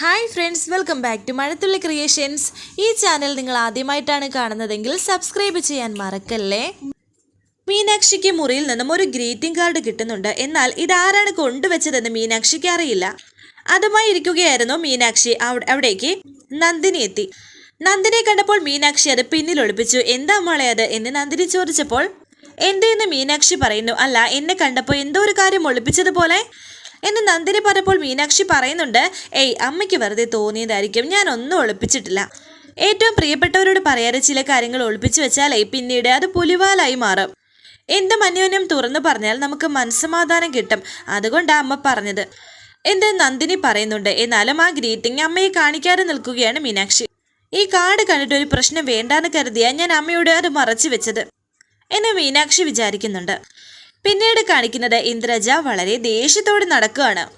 Hi friends welcome back to Mazhathulli creations ഈ channel നിങ്ങൾ ആദ്യമായിട്ടാണ് കാണുന്നതെങ്കിൽ സബ്സ്ക്രൈബ് ചെയ്യാൻ മറക്കല്ലേ? മീനാക്ഷിക്ക് മുറിയിൽ നിന്നും ഒരു ഗ്രീറ്റിംഗ് കാർഡ് കിട്ടുന്നുണ്ട്. എന്നാൽ ഇതാരാണ് കൊണ്ടുവച്ചതെന്ന് മീനാക്ഷിക്ക് അറിയില്ല. അതുമായി ഇരിക്കുകയായിരുന്നു മീനാക്ഷി. അവ- അവിടേക്ക് നന്ദിനി എത്തി. നന്ദിനെ കണ്ടപ്പോൾ മീനാക്ഷി അത് പിന്നിൽ ഒളിപ്പിച്ചു. എന്താ മോളെ അത്? എന്ന് നന്ദിനി ചോദിച്ചപ്പോൾ എന്തെന്ന് മീനാക്ഷി പറയുന്നു. അല്ല എന്നെ കണ്ടപ്പോൾ എന്തോ ഒരു കാര്യം ഒളിപ്പിച്ചതുപോലെ എന്ന് നന്ദിനി പറഞ്ഞപ്പോൾ മീനാക്ഷി പറയുന്നുണ്ട് ഏയ് അമ്മയ്ക്ക് വെറുതെ തോന്നിയതായിരിക്കും. ഞാൻ ഒന്നും ഒളിപ്പിച്ചിട്ടില്ല. ഏറ്റവും പ്രിയപ്പെട്ടവരോട് പറയാതെ ചില കാര്യങ്ങൾ ഒളിപ്പിച്ചു വെച്ചാലേ പിന്നീട് അത് പുലിവാലായി മാറും. എന്തും അന്യോന്യം തുറന്നു പറഞ്ഞാൽ നമുക്ക് മനസ്സമാധാനം കിട്ടും. അതുകൊണ്ടാണ് അമ്മ പറഞ്ഞത്. എന്ത് നന്ദിനി പറയുന്നുണ്ട്. എന്നാലും ആ ഗ്രീറ്റിംഗ് അമ്മയെ കാണിക്കാതെ നിൽക്കുകയാണ് മീനാക്ഷി. ഈ കാർഡ് കണ്ടിട്ട് ഒരു പ്രശ്നം വേണ്ടാന്ന് കരുതിയാ ഞാൻ അമ്മയോട് അത് മറച്ചു വെച്ചത്. എന്ന് മീനാക്ഷി വിചാരിക്കുന്നുണ്ട്. പിന്നീട് കാണിക്കുന്നത് ഇന്ദ്രജ വളരെ ദേഷ്യത്തോടെ നടക്കുകയാണ്.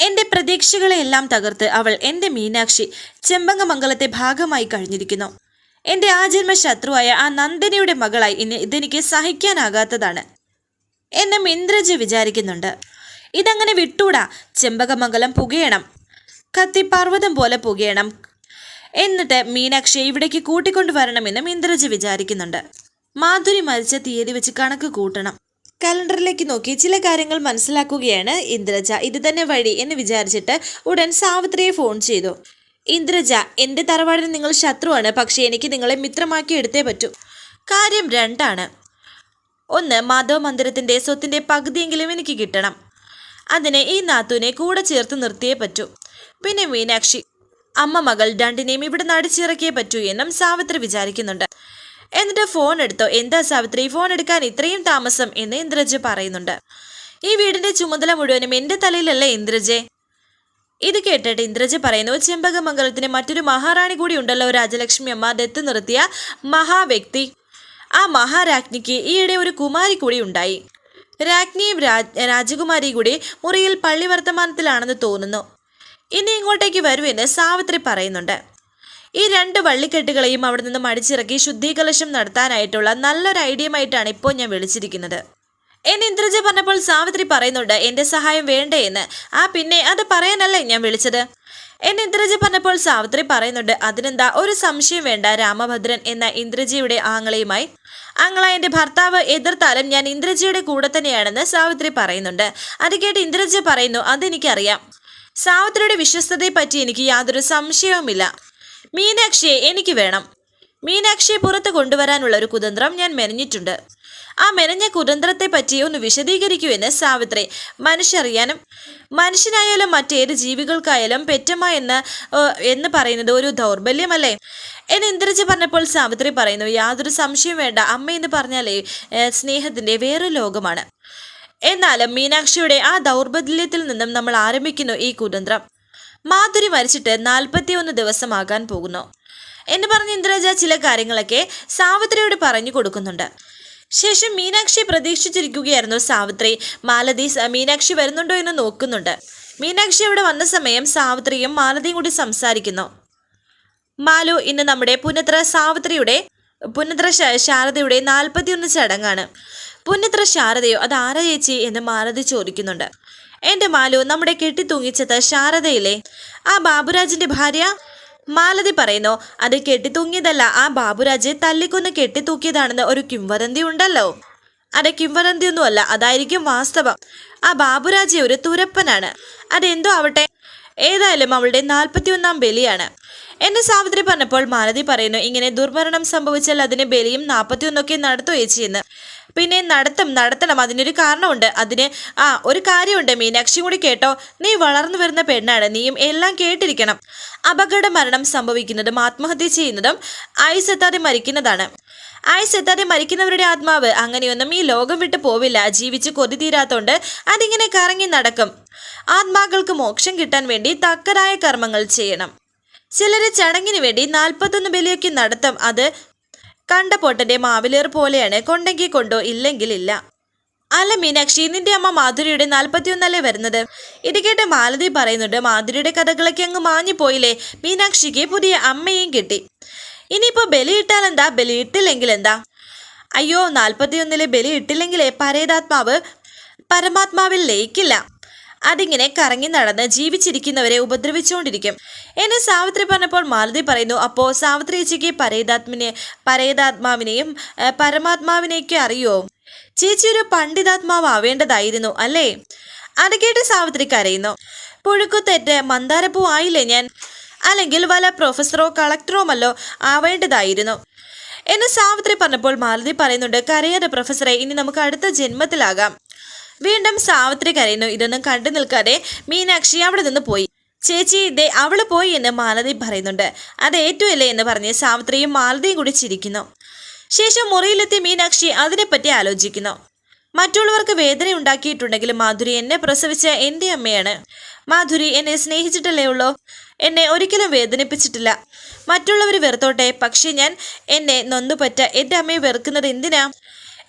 എന്റെ പ്രതീക്ഷകളെയെല്ലാം തകർത്ത് അവൾ എന്റെ മീനാക്ഷി ചെമ്പങ്ങമംഗലത്തെ ഭാഗമായി കഴിഞ്ഞിരിക്കുന്നു. എന്റെ ആജന്മ ശത്രുവായ ആ നന്ദിനിയുടെ മകളായി ഇനി ഇതെനിക്ക് സഹിക്കാനാകാത്തതാണ്. എന്നും ഇന്ദ്രജ വിചാരിക്കുന്നുണ്ട്. ഇതങ്ങനെ വിട്ടൂടാ. ചെമ്പകമംഗലം പുകയണം. കത്തി പർവതം പോലെ പുകയണം. എന്നിട്ട് മീനാക്ഷിയെ ഇവിടേക്ക് കൂട്ടിക്കൊണ്ടുവരണമെന്നും ഇന്ദ്രജ വിചാരിക്കുന്നുണ്ട്. മാധുരി മരിച്ച തീയതി വെച്ച് കണക്ക് കൂട്ടണം. കലണ്ടറിലേക്ക് നോക്കി ചില കാര്യങ്ങൾ മനസ്സിലാക്കുകയാണ് ഇന്ദ്രജ. ഇത് തന്നെ വഴി എന്ന് വിചാരിച്ചിട്ട് ഉടൻ സാവിത്രിയെ ഫോൺ ചെയ്തു. ഇന്ദ്രജ എന്റെ തറവാടിന് നിങ്ങൾ ശത്രുവാണ്. പക്ഷേ എനിക്ക് നിങ്ങളെ മിത്രമാക്കി എടുത്തേ പറ്റൂ. കാര്യം രണ്ടാണ്. ഒന്ന് മാധവ മന്ദിരത്തിന്റെ സ്വത്തിന്റെ പകുതിയെങ്കിലും എനിക്ക് കിട്ടണം. അതിനെ ഈ നാത്തൂനെ കൂടെ ചേർത്ത് നിർത്തിയേ പറ്റൂ. പിന്നെ മീനാക്ഷി അമ്മ മകൾ രണ്ടിനെയും ഇവിടെ നടിച്ചിറക്കിയേ പറ്റൂ എന്നും സാവിത്രി വിചാരിക്കുന്നുണ്ട്. എന്നിട്ട് ഫോൺ എടുത്തോ? എന്താ സാവിത്രി? ഫോൺ എടുക്കാൻ ഇത്രയും താമസം എന്ന് ഇന്ദ്രജ് പറയുന്നുണ്ട്. ഈ വീടിന്റെ ചുമതല മുഴുവനും എന്റെ തലയിലല്ലേ ഇന്ദ്രജെ? ഇത് കേട്ടിട്ട് ഇന്ദ്രജ് പറയുന്നു ചെമ്പകമംഗലത്തിന് മറ്റൊരു മഹാറാണി കൂടി ഉണ്ടല്ലോ രാജലക്ഷ്മി അമ്മ. ദത്ത് നിർത്തിയ മഹാവ്യക്തി. ആ മഹാരാജ്ഞിക്ക് ഈയിടെ ഒരു കുമാരി കൂടി ഉണ്ടായി. രാജ്ഞിയും രാജ് രാജകുമാരി കൂടി മുറിയിൽ പള്ളി വർത്തമാനത്തിലാണെന്ന് തോന്നുന്നു. ഇനി ഇങ്ങോട്ടേക്ക് വരുമെന്ന് സാവിത്രി പറയുന്നുണ്ട്. ഈ രണ്ട് വള്ളിക്കെട്ടുകളെയും അവിടെ നിന്ന് മടിച്ചിറക്കി ശുദ്ധീകലശം നടത്താനായിട്ടുള്ള നല്ലൊരു ഐഡിയമായിട്ടാണ് ഇപ്പോൾ ഞാൻ വിളിച്ചിരിക്കുന്നത്. എന്ന് ഇന്ദ്രജ പറഞ്ഞപ്പോൾ സാവിത്രി പറയുന്നുണ്ട് എന്റെ സഹായം വേണ്ടേ എന്ന്. ആ പിന്നെ അത് പറയാനല്ലേ ഞാൻ വിളിച്ചത്? എന്ന് ഇന്ദ്രജ പറഞ്ഞപ്പോൾ സാവിത്രി പറയുന്നുണ്ട് അതിനെന്താ ഒരു സംശയം വേണ്ട. രാമഭദ്രൻ എന്ന ഇന്ദ്രജിയുടെ ആങ്ങളയുമായി ആങ്ങള എന്റെ ഭർത്താവ് എതിർത്താലും ഞാൻ ഇന്ദ്രജിയുടെ കൂടെ തന്നെയാണെന്ന് സാവിത്രി പറയുന്നുണ്ട്. അത് കേട്ട് ഇന്ദ്രജ പറയുന്നു അതെനിക്കറിയാം. സാവിത്രിയുടെ വിശ്വസ്തതയെ പറ്റി എനിക്ക് യാതൊരു സംശയവുമില്ല. മീനാക്ഷിയെ എനിക്ക് വേണം. മീനാക്ഷിയെ പുറത്ത് കൊണ്ടുവരാനുള്ള ഒരു കുതന്ത്രം ഞാൻ മെനഞ്ഞിട്ടുണ്ട്. ആ മെനഞ്ഞ കുതന്ത്രത്തെ പറ്റി ഒന്ന് വിശദീകരിക്കൂ എന്ന് സാവിത്രി. മനുഷ്യറിയാനും മനുഷ്യനായാലും മറ്റേത് ജീവികൾക്കായാലും പെറ്റമ്മ എന്ന് എന്ന് പറയുന്നത് ഒരു ദൗർബല്യമല്ലേ? എന്ന് ഇന്ദ്രജ പറഞ്ഞപ്പോൾ സാവിത്രി പറയുന്നു യാതൊരു സംശയം വേണ്ട. അമ്മ എന്ന് പറഞ്ഞാലേ സ്നേഹത്തിന്റെ വേറൊരു ലോകമാണ്. എന്നാലും മീനാക്ഷിയുടെ ആ ദൗർബല്യത്തിൽ നിന്നും നമ്മൾ ആരംഭിക്കുന്നു ഈ കുതന്ത്രം. മാധുരി മരിച്ചിട്ട് നാൽപ്പത്തിയൊന്ന് ദിവസമാകാൻ പോകുന്നു. എന്ന് പറഞ്ഞ് ഇന്ദ്രജ ചില കാര്യങ്ങളൊക്കെ സാവിത്രിയോട് പറഞ്ഞു കൊടുക്കുന്നുണ്ട്. ശേഷം മീനാക്ഷി പ്രതീക്ഷിച്ചിരിക്കുകയായിരുന്നു സാവിത്രി. മാലതി മീനാക്ഷി വരുന്നുണ്ടോ എന്ന് നോക്കുന്നുണ്ട്. മീനാക്ഷി അവിടെ വന്ന സമയം സാവിത്രിയും മാലതിയും കൂടി സംസാരിക്കുന്നു. മാലു ഇന്ന് നമ്മുടെ പുനത്ര സാവിത്രിയുടെ പുനത്ര ശ- ശാരദയുടെ നാൽപ്പത്തിയൊന്ന് ചടങ്ങാണ്. പുനത്ര ശാരദയോ അത് ആരാ ചേച്ചി? എന്ന് മാലതി ചോദിക്കുന്നുണ്ട്. എന്റെ മാലു നമ്മുടെ കെട്ടിത്തൂങ്ങിച്ചത് ശാരദയിലേ ആ ബാബുരാജിന്റെ ഭാര്യ? മാലതി പറയുന്നു അത് കെട്ടിത്തൂങ്ങിയതല്ല ആ ബാബുരാജെ തല്ലിക്കൊന്ന് കെട്ടിത്തൂക്കിയതാണെന്ന് ഒരു കിംവദന്തി ഉണ്ടല്ലോ. അത് കിംവദന്തിയൊന്നുമല്ല അതായിരിക്കും വാസ്തവം. ആ ബാബുരാജെ ഒരു തുരപ്പനാണ്. അതെന്തോ ആവട്ടെ ഏതായാലും അവളുടെ നാൽപ്പത്തിയൊന്നാം ബലിയാണ്. എന്നെ സാവിത്രി പറഞ്ഞപ്പോൾ മാലതി പറയുന്നു ഇങ്ങനെ ദുർമരണം സംഭവിച്ചാൽ അതിന് ബലിയും നാൽപ്പത്തിയൊന്നൊക്കെ നടത്തു ചേച്ചിയെന്ന് പിന്നെ നടത്തും നടത്തണം അതിനൊരു കാരണമുണ്ട്. അതിന് ആ ഒരു കാര്യമുണ്ട്. മീനാക്ഷി കൂടി കേട്ടോ നീ വളർന്നു വരുന്ന പെണ്ണാണ്. നീയും എല്ലാം കേട്ടിരിക്കണം. അപകട മരണം സംഭവിക്കുന്നതും ആത്മഹത്യ ചെയ്യുന്നതും ആയുസെത്താതെ മരിക്കുന്നതാണ്. ആയുസെത്താതെ മരിക്കുന്നവരുടെ ആത്മാവ് അങ്ങനെയൊന്നും ഈ ലോകം വിട്ടു പോവില്ല. ജീവിച്ച് കൊതി തീരാത്തോണ്ട് അതിങ്ങനെ കറങ്ങി നടക്കും. ആത്മാക്കൾക്ക് മോക്ഷം കിട്ടാൻ വേണ്ടി തക്കതായ കർമ്മങ്ങൾ ചെയ്യണം. ചിലര് ചടങ്ങിന് വേണ്ടി നാൽപ്പത്തൊന്ന് ബലിയൊക്കെ നടത്തും. അത് കണ്ട പൊട്ടന്റെ മാവിലേർ പോലെയാണ്. കൊണ്ടെങ്കിൽ കൊണ്ടോ ഇല്ലെങ്കിൽ ഇല്ല. അല്ല മീനാക്ഷി നിന്റെ അമ്മ മാധുരിയുടെ നാൽപ്പത്തിയൊന്നല്ലേ വരുന്നത്? ഇത് കേട്ട് മാലതി പറയുന്നുണ്ട് മാധുരിയുടെ കഥകളൊക്കെ അങ്ങ് മാഞ്ഞു പോയില്ലേ? മീനാക്ഷിക്ക് പുതിയ അമ്മയും കിട്ടി. ഇനിയിപ്പോ ബലിയിട്ടാൽ എന്താ ബലിയിട്ടില്ലെങ്കിൽ എന്താ? അയ്യോ നാൽപ്പത്തിയൊന്നിലെ ബലി ഇട്ടില്ലെങ്കിലേ പരേതാത്മാവ് പരമാത്മാവിൽ ലയിക്കില്ല. അതിങ്ങനെ കറങ്ങി നടന്ന് ജീവിച്ചിരിക്കുന്നവരെ ഉപദ്രവിച്ചുകൊണ്ടിരിക്കും. എന്നെ സാവിത്രി പറഞ്ഞപ്പോൾ മാലതി പറയുന്നു അപ്പോൾ സാവിത്രി ചേച്ചിക്ക് പരേതാത്മിനെ പരേതാത്മാവിനെയും പരമാത്മാവിനെയൊക്കെ അറിയോ? ചേച്ചി ഒരു പണ്ഡിതാത്മാവാവേണ്ടതായിരുന്നു അല്ലേ? അത് കേട്ട് സാവിത്രി കരയുന്നു. പുഴുക്കുത്തേറ്റ് മന്ദാരപ്പൂ ആയില്ലേ ഞാൻ? അല്ലെങ്കിൽ വല പ്രൊഫസറോ കളക്ടറോ മല്ലോ ആവേണ്ടതായിരുന്നു. എന്ന് സാവിത്രി പറഞ്ഞപ്പോൾ മാലതി പറയുന്നുണ്ട് കരയാതെ പ്രൊഫസറെ ഇനി നമുക്ക് അടുത്ത ജന്മത്തിലാകാം. വീണ്ടും സാവിത്രി കരയുന്നു. ഇതൊന്നും കണ്ടു നിൽക്കാതെ മീനാക്ഷി അവിടെ നിന്ന് പോയി. ചേച്ചി ഇതേ അവൾ പോയി എന്ന് മാലതി പറയുന്നുണ്ട്. അത് ഏറ്റുമല്ലേ എന്ന് പറഞ്ഞ് സാവിത്രിയും മാലതിയും കൂടി ചിരിക്കുന്നു. ശേഷം മുറിയിലെത്തി മീനാക്ഷി അതിനെപ്പറ്റി ആലോചിക്കുന്നു. മറ്റുള്ളവർക്ക് വേദന ഉണ്ടാക്കിയിട്ടുണ്ടെങ്കിൽ മാധുരി എന്നെ പ്രസവിച്ച എന്റെ അമ്മയാണ്. മാധുരി എന്നെ സ്നേഹിച്ചിട്ടല്ലേ ഉള്ളൂ. എന്നെ ഒരിക്കലും വേദനിപ്പിച്ചിട്ടില്ല. മറ്റുള്ളവർ വെറുത്തോട്ടെ. പക്ഷേ ഞാൻ എന്നെ നൊന്നുപറ്റ എന്റെ അമ്മയെ വെറുക്കുന്നത് എന്തിനാ?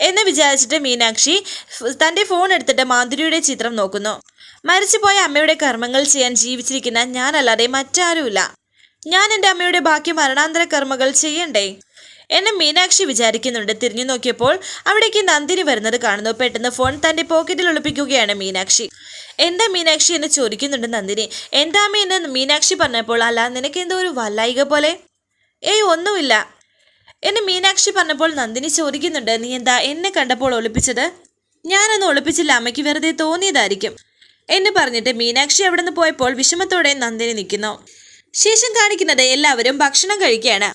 എന്ന് വിചാരിച്ചിട്ട് മീനാക്ഷി തന്റെ ഫോൺ എടുത്തിട്ട് മാധുരിയുടെ ചിത്രം നോക്കുന്നു. മരിച്ചുപോയ അമ്മയുടെ കർമ്മങ്ങൾ ചെയ്യാൻ ജീവിച്ചിരിക്കുന്ന ഞാനല്ലാതെ മറ്റാരുമില്ല. ഞാൻ എന്റെ അമ്മയുടെ ബാക്കി മരണാന്തര കർമ്മങ്ങൾ ചെയ്യണ്ടേ? എന്നെ മീനാക്ഷി വിചാരിക്കുന്നുണ്ട്. തിരിഞ്ഞു നോക്കിയപ്പോൾ അവിടേക്ക് നന്ദിനി വരുന്നത് കാണുന്നു. പെട്ടെന്ന് ഫോൺ തന്റെ പോക്കറ്റിൽ ഒളിപ്പിക്കുകയാണ് മീനാക്ഷി. എന്താ മീനാക്ഷി എന്ന് ചോദിക്കുന്നുണ്ട് നന്ദിനി. എന്താ അമ്മ എന്ന് മീനാക്ഷി പറഞ്ഞപ്പോൾ അല്ല നിനക്ക് എന്തോ ഒരു വല്ലായിക പോലെ? ഏയ് ഒന്നുമില്ല. എന്നെ മീനാക്ഷി പറഞ്ഞപ്പോൾ നന്ദിനി ചോദിക്കുന്നുണ്ട് നീ എന്താ എന്നെ കണ്ടപ്പോൾ ഒളിപ്പിച്ചത്? ഞാനൊന്ന് ഒളിപ്പിച്ചില്ല അമ്മയ്ക്ക് വെറുതെ തോന്നിയതായിരിക്കും എന്ന് പറഞ്ഞിട്ട് മീനാക്ഷി അവിടെ നിന്ന് പോയപ്പോൾ വിഷമത്തോടെ നന്ദിനി നിൽക്കുന്നു. ശേഷം കാണിക്കുന്നത് എല്ലാവരും ഭക്ഷണം കഴിക്കുകയാണ്.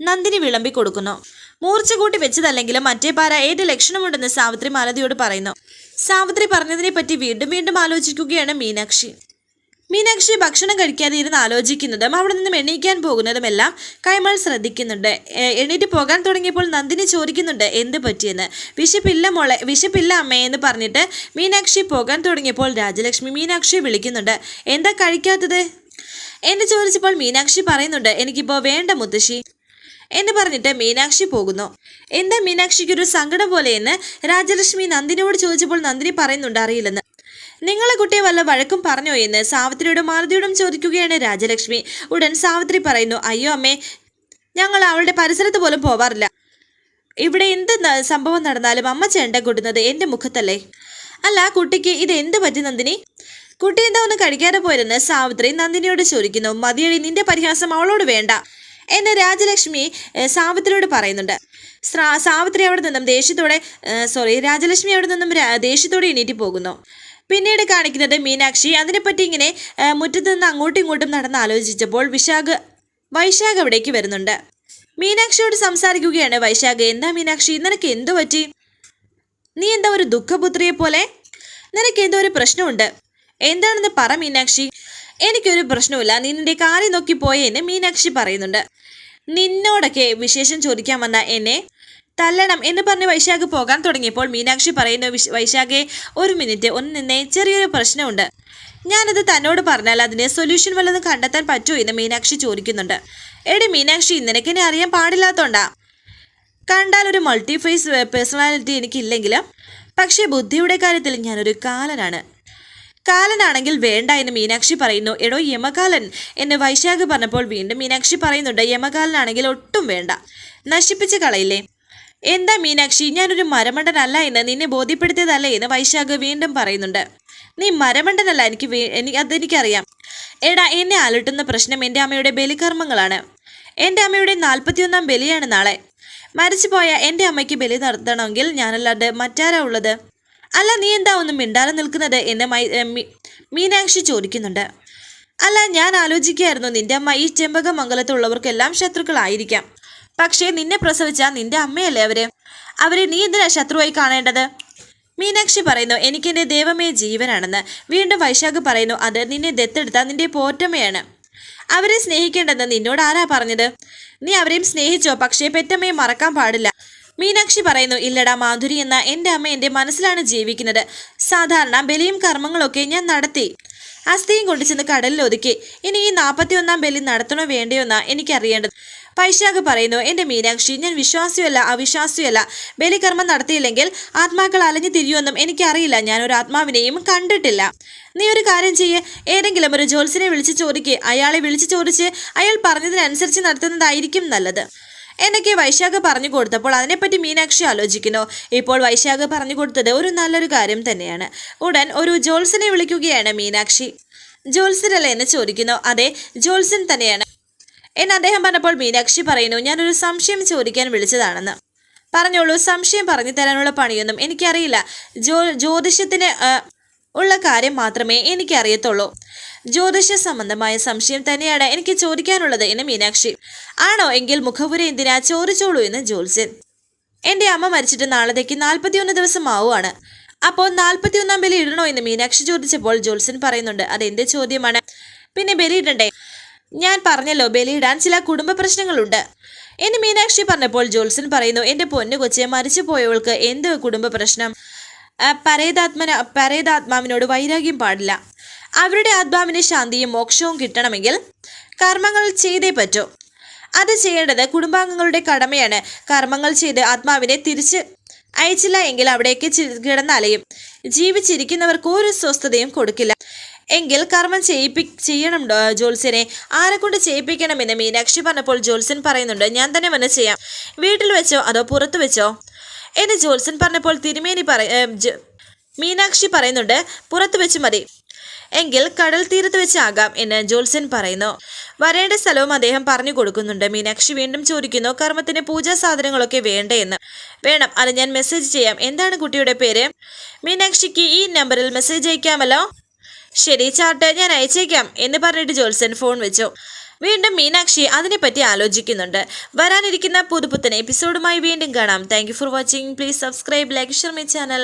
നന്ദിനി വിളമ്പി കൊടുക്കുന്നു. മൂർച്ച കൂട്ടി വെച്ചതല്ലെങ്കിലും മറ്റേ പാര ഏത് ലക്ഷണമുണ്ടെന്ന് സാവിത്രി മാലതിയോട് പറയുന്നു. സാവിത്രി പറഞ്ഞതിനെ പറ്റി വീണ്ടും വീണ്ടും ആലോചിക്കുകയാണ് മീനാക്ഷി. മീനാക്ഷി ഭക്ഷണം കഴിക്കാതെ ഇരുന്ന് ആലോചിക്കുന്നതും അവിടെ നിന്നും എണീക്കാൻ പോകുന്നതുമെല്ലാം കൈമൾ ശ്രദ്ധിക്കുന്നുണ്ട്. എണീറ്റ് പോകാൻ തുടങ്ങിയപ്പോൾ നന്ദിനി ചോദിക്കുന്നുണ്ട് എന്ത് പറ്റിയെന്ന്? വിശപ്പില്ല മോളെ വിശപ്പില്ല അമ്മേ എന്ന് പറഞ്ഞിട്ട് മീനാക്ഷി പോകാൻ തുടങ്ങിയപ്പോൾ രാജലക്ഷ്മി മീനാക്ഷി വിളിക്കുന്നുണ്ട് എന്താ കഴിക്കാത്തത്? എന്ന് ചോദിച്ചപ്പോൾ മീനാക്ഷി പറയുന്നുണ്ട് എനിക്കിപ്പോൾ വേണ്ട മുത്തശ്ശി എന്ന് പറഞ്ഞിട്ട് മീനാക്ഷി പോകുന്നു. എന്താ മീനാക്ഷിക്ക് ഒരു സങ്കടം പോലെയെന്ന് രാജലക്ഷ്മി നന്ദിനിയോട് ചോദിച്ചപ്പോൾ നന്ദിനി പറയുന്നുണ്ട് അറിയില്ലെന്ന്. നിങ്ങളെ കുട്ടിയെ വല്ല വഴക്കും പറഞ്ഞോ എന്ന് സാവിത്രിയോടും മാറുതിയോടും ചോദിക്കുകയാണ് രാജലക്ഷ്മി. ഉടൻ സാവിത്രി പറയുന്നു അയ്യോ അമ്മേ ഞങ്ങൾ അവളുടെ പരിസരത്ത് പോലും പോവാറില്ല. ഇവിടെ എന്ത് സംഭവം നടന്നാലും അമ്മ ചേണ്ട കൂട്ടുന്നത് എന്റെ മുഖത്തല്ലേ? അല്ല കുട്ടിക്ക് ഇത് എന്ത് പറ്റി നന്ദിനി? കുട്ടി എന്താ ഒന്ന് കഴിക്കാതെ പോയിരുന്ന് സാവിത്രി നന്ദിനിയോട് ചോദിക്കുന്നു. മതിയടി നിന്റെ പരിഹാസം അവളോട് വേണ്ട എന്ന് രാജലക്ഷ്മി സാവിത്രിയോട് പറയുന്നുണ്ട്. സാവിത്രി അവിടെ നിന്നും ദേഷ്യത്തോടെ സോറി രാജലക്ഷ്മി അവിടെ നിന്നും ദേഷ്യത്തോടെ എണീറ്റ് പോകുന്നു. പിന്നീട് കാണിക്കുന്നത് മീനാക്ഷി. അതിനെപ്പറ്റി ഇങ്ങനെ മുറ്റത്ത് നിന്ന് അങ്ങോട്ടും ഇങ്ങോട്ടും നടന്ന് ആലോചിച്ചപ്പോൾ വിശാഖ് വൈശാഖ് അവിടേക്ക് വരുന്നുണ്ട്. മീനാക്ഷിയോട് സംസാരിക്കുകയാണ് വൈശാഖ്. എന്താ മീനാക്ഷി നിനക്ക് എന്തു പറ്റി? നീ എന്താ ഒരു ദുഃഖപുത്രിയെ പോലെ? നിനക്ക് എന്തോ ഒരു പ്രശ്നമുണ്ട്. എന്താണെന്ന് പറ മീനാക്ഷി. എനിക്കൊരു പ്രശ്നമില്ല നീ നിന്റെ കാര്യം നോക്കി പോയെന്ന് മീനാക്ഷി പറയുന്നുണ്ട്. നിന്നോടൊക്കെ വിശേഷം ചോദിക്കാൻ വന്ന എന്നെ തല്ലണം എന്ന് പറഞ്ഞ് വൈശാഖ് പോകാൻ തുടങ്ങിയപ്പോൾ മീനാക്ഷി പറയുന്നു "വിശ്- വൈശാഖെ ഒരു മിനിറ്റ് ഒന്ന് നിന്നെ ചെറിയൊരു പ്രശ്നമുണ്ട്. ഞാനത് തന്നോട് പറഞ്ഞാൽ അതിന് സൊല്യൂഷൻ വല്ലതും കണ്ടെത്താൻ പറ്റുമോ എന്ന് മീനാക്ഷി ചോദിക്കുന്നുണ്ട്. എടി മീനാക്ഷി നിനക്കെന്നെ അറിയാൻ പാടില്ലാത്തോണ്ടാ? കണ്ടാൽ ഒരു മൾട്ടിഫേസ് പേഴ്സണാലിറ്റി എനിക്കില്ലെങ്കിലും? പക്ഷേ ബുദ്ധിയുടെ കാര്യത്തിൽ ഞാനൊരു കാലനാണ്. കാലനാണെങ്കിൽ വേണ്ട എന്ന് മീനാക്ഷി പറയുന്നു. എടോ യമകാലൻ എന്ന് വൈശാഖ് പറഞ്ഞപ്പോൾ വീണ്ടും മീനാക്ഷി പറയുന്നുണ്ട് യമകാലനാണെങ്കിൽ ഒട്ടും വേണ്ട. നശിപ്പിച്ച് കളയില്ലേ? എന്താ മീനാക്ഷി ഞാനൊരു മരമണ്ടനല്ല എന്ന് നിന്നെ ബോധ്യപ്പെടുത്തിയതല്ലേ എന്ന് വൈശാഖ് വീണ്ടും പറയുന്നുണ്ട്. നീ മരമണ്ടനല്ല എനിക്ക് അതെനിക്കറിയാം. എടാ എന്നെ അലട്ടുന്ന പ്രശ്നം എന്റെ അമ്മയുടെ ബലികർമ്മങ്ങളാണ്. എന്റെ അമ്മയുടെ നാൽപ്പത്തിയൊന്നാം ബലിയാണ് നാളെ. മരിച്ചുപോയ എന്റെ അമ്മയ്ക്ക് ബലി നടത്തണമെങ്കിൽ ഞാനല്ലാണ്ട് മറ്റാരാ ഉള്ളത്? അല്ല നീ എന്താ ഒന്നും മിണ്ടാതെ നിൽക്കുന്നത് എന്ന് മീനാക്ഷി ചോദിക്കുന്നുണ്ട്. അല്ല ഞാൻ ആലോചിക്കുകയായിരുന്നു നിന്റെ അമ്മ ഈ ചെമ്പകമംഗലത്തുള്ളവർക്കെല്ലാം ശത്രുക്കളായിരിക്കാം. പക്ഷേ നിന്നെ പ്രസവിച്ച നിന്റെ അമ്മയല്ലേ അവർ? അവരെ നീ എന്തിനാ ശത്രുവായി കാണേണ്ടത്? മീനാക്ഷി പറയുന്നു എനിക്കെന്റെ ദൈവമേ ജീവനാണെന്ന്. വീണ്ടും വൈശാഖ് പറയുന്നു അത് നിന്നെ ദത്തെടുത്ത നിന്റെ പോറ്റമ്മയാണ്. അവരെ സ്നേഹിക്കേണ്ടെന്ന് നിന്നോട് ആരാ പറഞ്ഞത്? നീ അവരെയും സ്നേഹിച്ചോ? പക്ഷേ പെറ്റമ്മയെ മറക്കാൻ പാടില്ല. മീനാക്ഷി പറയുന്നു ഇല്ലടാ മാധുരി എന്ന എന്റെ അമ്മ എന്റെ മനസ്സിലാണ് ജീവിക്കുന്നത്. സാധാരണ ബലിയും കർമ്മങ്ങളൊക്കെ ഞാൻ നടത്തി. അസ്ഥിയും കൊണ്ടു ചെന്ന് കടലിൽ ഒതുക്കി. ഇനി ഈ നാൽപ്പത്തി ഒന്നാം ബലി നടത്തണോ വേണ്ടയോ എന്നാ എനിക്കറിയേണ്ടത്. വൈശാഖ് പറയുന്നു എന്റെ മീനാക്ഷി ഞാൻ വിശ്വാസിയല്ല അവിശ്വാസിയല്ല. ബലികർമ്മം നടത്തിയില്ലെങ്കിൽ ആത്മാക്കൾ അലഞ്ഞു തിരിയുമെന്നും എനിക്കറിയില്ല. ഞാൻ ഒരു ആത്മാവിനെയും കണ്ടിട്ടില്ല. നീ ഒരു കാര്യം ചെയ്യ്. ഏതെങ്കിലും ഒരു ജോത്സ്യനെ വിളിച്ചു ചോദിക്ക്. അയാളെ വിളിച്ചു ചോദിച്ച് അയാൾ പറഞ്ഞതിനനുസരിച്ച് നടത്തുന്നതായിരിക്കും നല്ലത്. എന്നൊക്കെ വൈശാഖ പറഞ്ഞു കൊടുത്തപ്പോൾ അതിനെപ്പറ്റി മീനാക്ഷി ആലോചിക്കുന്നു. ഇപ്പോൾ വൈശാഖ പറഞ്ഞു കൊടുത്തത് ഒരു നല്ലൊരു കാര്യം തന്നെയാണ്. ഉടൻ ഒരു ജോത്സനെ വിളിക്കുകയാണ് മീനാക്ഷി. ജോത്സനല്ലേ എന്ന് ചോദിക്കുന്നു. അതെ ജോത്സൻ തന്നെയാണ്. എന്ന് അദ്ദേഹം പറഞ്ഞപ്പോൾ മീനാക്ഷി പറയുന്നു ഞാനൊരു സംശയം ചോദിക്കാൻ വിളിച്ചതാണെന്ന്. പറഞ്ഞോളൂ സംശയം പറഞ്ഞു തരാനുള്ള പണിയൊന്നും എനിക്കറിയില്ല. ജ്യോ ജ്യോതിഷത്തിന് ഉള്ള കാര്യം മാത്രമേ എനിക്കറിയത്തുള്ളൂ. ജ്യോതിഷ സംബന്ധമായ സംശയം തന്നെയാണ് എനിക്ക് ചോദിക്കാനുള്ളത് എന്ന് മീനാക്ഷി. ആണോ? എങ്കിൽ മുഖപുര എന്തിനാ ചോദിച്ചോളൂ എന്ന് ജോത്സ്യൻ എന്റെ അമ്മ മരിച്ചിട്ട് നാളത്തേക്ക് നാൽപ്പത്തിയൊന്ന് ദിവസം ആവുകയാണ് അപ്പോൾ നാൽപ്പത്തിയൊന്നാം ബലി ഇടണോ എന്ന് മീനാക്ഷി ചോദിച്ചപ്പോൾ ജോത്സ്യൻ പറയുന്നുണ്ട് അതെന്ത് ചോദ്യമാണ്? പിന്നെ ബലിയിടണ്ടേ ഞാൻ പറഞ്ഞല്ലോ ബലിയിടാൻ ചില കുടുംബ പ്രശ്നങ്ങളുണ്ട്. എന്ന് മീനാക്ഷി പറഞ്ഞപ്പോൾ ജോത്സൻ പറയുന്നു എന്റെ പൊന്നു കൊച്ചെ മരിച്ചു പോയവൾക്ക് എന്ത് കുടുംബ പ്രശ്നം? പരേതാത്മന പരേതാത്മാവിനോട് വൈരാഗ്യം പാടില്ല. അവരുടെ ആത്മാവിന് ശാന്തിയും മോക്ഷവും കിട്ടണമെങ്കിൽ കർമ്മങ്ങൾ ചെയ്തേ പറ്റൂ. അത് ചെയ്യേണ്ടത് കുടുംബാംഗങ്ങളുടെ കടമയാണ്. കർമ്മങ്ങൾ ചെയ്ത് ആത്മാവിനെ തിരിച്ച് അയച്ചില്ല എങ്കിൽ അവിടേക്ക് കിടന്നാലയും ജീവിച്ചിരിക്കുന്നവർക്ക് ഒരു സ്വസ്ഥതയും കൊടുക്കില്ല. എങ്കിൽ കർമ്മം ചെയ്യിപ്പി ചെയ്യണം ജോൽസിനെ കൊണ്ട് ചെയ്യിപ്പിക്കണമെന്ന് മീനാക്ഷി പറഞ്ഞപ്പോൾ ജോത്സ്യൻ പറയുന്നുണ്ട് ഞാൻ തന്നെ വന്ന് ചെയ്യാം. വീട്ടിൽ വെച്ചോ അതോ പുറത്ത് വെച്ചോ? എന്ന് ജോത്സ്യൻ പറഞ്ഞപ്പോൾ തിരുമേനി പറ മീനാക്ഷി പറയുന്നുണ്ട് പുറത്ത് വെച്ച് മതി. എങ്കിൽ കടൽ തീരത്ത് വെച്ചാകാം എന്ന് ജോത്സ്യൻ പറയുന്നു. വരേണ്ട സ്ഥലവും അദ്ദേഹം പറഞ്ഞു കൊടുക്കുന്നുണ്ട്. മീനാക്ഷി വീണ്ടും ചോദിക്കുന്നു കർമ്മത്തിന് പൂജാ സാധനങ്ങളൊക്കെ വേണ്ടേ എന്ന്? വേണം. അത് ഞാൻ മെസ്സേജ് ചെയ്യാം. എന്താണ് കുട്ടിയുടെ പേര്? മീനാക്ഷിക്ക് ഈ നമ്പറിൽ മെസ്സേജ് അയക്കാമല്ലോ. ശരി ചാട്ട് ഞാൻ അയച്ചേക്കാം എന്ന് പറഞ്ഞിട്ട് ജോത്സൻ ഫോൺ വെച്ചു. വീണ്ടും മീനാക്ഷി അതിനെപ്പറ്റി ആലോചിക്കുന്നുണ്ട്. വരാനിരിക്കുന്ന പുതുപുത്തൻ എപ്പിസോഡുമായി വീണ്ടും കാണാം. Thank for watching please subscribe like share my channel